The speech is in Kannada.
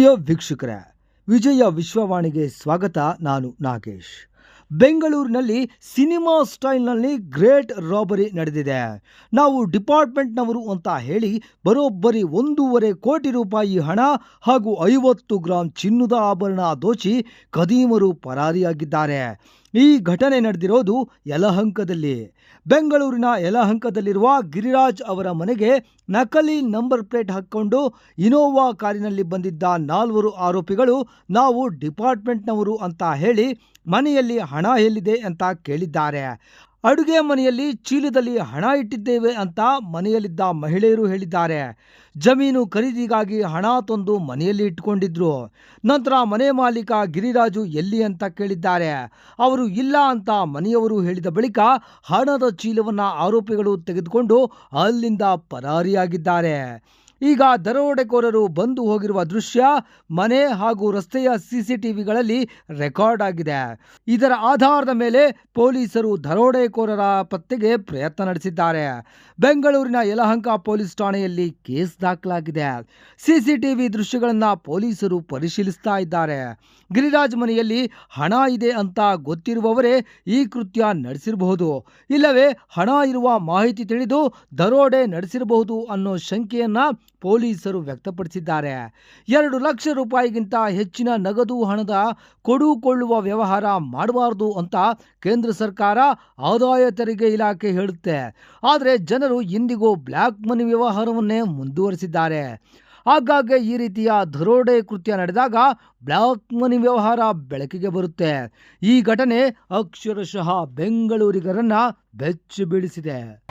ಪ್ರಿಯ ವೀಕ್ಷಕರೇ ವಿಜಯ ವಿಶ್ವವಾಣಿಗೆ ಸ್ವಾಗತ ನಾನು ನಾಗೇಶ್. ಬೆಂಗಳೂರಿನಲ್ಲಿ ಸಿನಿಮಾ ಸ್ಟೈಲ್ನಲ್ಲಿ ಗ್ರೇಟ್ ರಾಬರಿ ನಡೆದಿದೆ. ನಾವು ಡಿಪಾರ್ಟ್ಮೆಂಟ್ನವರು ಅಂತ ಹೇಳಿ ಬರೋಬ್ಬರಿ ಒಂದೂವರೆ ಕೋಟಿ ರೂಪಾಯಿ ಹಣ ಹಾಗೂ ಐವತ್ತು ಗ್ರಾಂ ಚಿನ್ನದ ಆಭರಣ ದೋಚಿ ಕದೀಮರು ಪರಾರಿಯಾಗಿದ್ದಾರೆ. ಈ ಘಟನೆ ನಡೆದಿರೋದು ಯಲಹಂಕದಲ್ಲಿ. ಬೆಂಗಳೂರಿನ ಯಲಹಂಕದಲ್ಲಿರುವ ಗಿರಿರಾಜ್ ಅವರ ಮನೆಗೆ ನಕಲಿ ನಂಬರ್ ಪ್ಲೇಟ್ ಹಾಕ್ಕೊಂಡು ಇನೋವಾ ಕಾರಿನಲ್ಲಿ ಬಂದಿದ್ದ ನಾಲ್ವರು ಆರೋಪಿಗಳು ನಾವು ಡಿಪಾರ್ಟ್ಮೆಂಟ್ನವರು ಅಂತ ಹೇಳಿ ಮನೆಯಲ್ಲಿ ಹಣ ಎಲ್ಲಿದೆ ಅಂತ ಕೇಳಿದ್ದಾರೆ. ಅಡುಗೆ ಮನೆಯಲ್ಲಿ ಚೀಲದಲ್ಲಿ ಹಣ ಇಟ್ಟಿದ್ದೇವೆ ಅಂತ ಮನೆಯಲ್ಲಿದ್ದ ಮಹಿಳೆಯರು ಹೇಳಿದ್ದಾರೆ. ಜಮೀನು ಖರೀದಿಗಾಗಿ ಹಣ ತಂದು ಮನೆಯಲ್ಲಿ ಇಟ್ಕೊಂಡಿದ್ರು. ನಂತರ ಮನೆ ಮಾಲೀಕ ಗಿರಿರಾಜು ಎಲ್ಲಿ ಅಂತ ಕೇಳಿದ್ದಾರೆ. ಅವರು ಇಲ್ಲ ಅಂತ ಮನೆಯವರು ಹೇಳಿದ ಬಳಿಕ ಹಣದ ಚೀಲವನ್ನು ಆರೋಪಿಗಳು ತೆಗೆದುಕೊಂಡು ಅಲ್ಲಿಂದ ಪರಾರಿಯಾಗಿದ್ದಾರೆ. ಈಗ ದರೋಡೆಕೋರರು ಬಂದು ಹೋಗಿರುವ ದೃಶ್ಯ ಮನೆ ಹಾಗೂ ರಸ್ತೆಯ ಸಿಸಿಟಿವಿಗಳಲ್ಲಿ ರೆಕಾರ್ಡ್ ಆಗಿದೆ. ಇದರ ಆಧಾರದ ಮೇಲೆ ಪೊಲೀಸರು ದರೋಡೆಕೋರರ ಪತ್ತೆಗೆ ಪ್ರಯತ್ನ ನಡೆಸಿದ್ದಾರೆ. ಬೆಂಗಳೂರಿನ ಯಲಹಂಕ ಪೊಲೀಸ್ ಠಾಣೆಯಲ್ಲಿ ಕೇಸ್ ದಾಖಲಾಗಿದೆ. ಸಿಸಿಟಿವಿ ದೃಶ್ಯಗಳನ್ನು ಪೊಲೀಸರು ಪರಿಶೀಲಿಸ್ತಾ ಇದ್ದಾರೆ. ಗಿರಿರಾಜ್ ಮನೆಯಲ್ಲಿ ಹಣ ಇದೆ ಅಂತ ಗೊತ್ತಿರುವವರೇ ಈ ಕೃತ್ಯ ನಡೆಸಿರಬಹುದು. ಇಲ್ಲವೇ ಹಣ ಇರುವ ಮಾಹಿತಿ ತಿಳಿದು ದರೋಡೆ ನಡೆಸಿರಬಹುದು ಅನ್ನೋ ಶಂಕೆಯನ್ನ ಪೊಲೀಸರು ವ್ಯಕ್ತಪಡಿಸಿದ್ದಾರೆ. ಎರಡು ಲಕ್ಷ ರೂಪಾಯಿಗಿಂತ ಹೆಚ್ಚಿನ ನಗದು ಹಣದ ಕೊಡುಕೊಳ್ಳುವ ವ್ಯವಹಾರ ಮಾಡಬಾರದು ಅಂತ ಕೇಂದ್ರ ಸರ್ಕಾರ ಆದಾಯ ತೆರಿಗೆ ಇಲಾಖೆ ಹೇಳುತ್ತೆ. ಆದರೆ ಜನರು ಇಂದಿಗೂ ಬ್ಲ್ಯಾಕ್ ಮನಿ ವ್ಯವಹಾರವನ್ನೇ ಮುಂದುವರಿಸಿದ್ದಾರೆ. ಆಗಾಗ್ಗೆ ಈ ರೀತಿಯ ದರೋಡೆ ಕೃತ್ಯ ನಡೆದಾಗ ಬ್ಲ್ಯಾಕ್ ಮನಿ ವ್ಯವಹಾರ ಬೆಳಕಿಗೆ ಬರುತ್ತೆ. ಈ ಘಟನೆ ಅಕ್ಷರಶಃ ಬೆಂಗಳೂರಿಗರನ್ನ ಬೆಚ್ಚಿ ಬೀಳಿಸಿದೆ.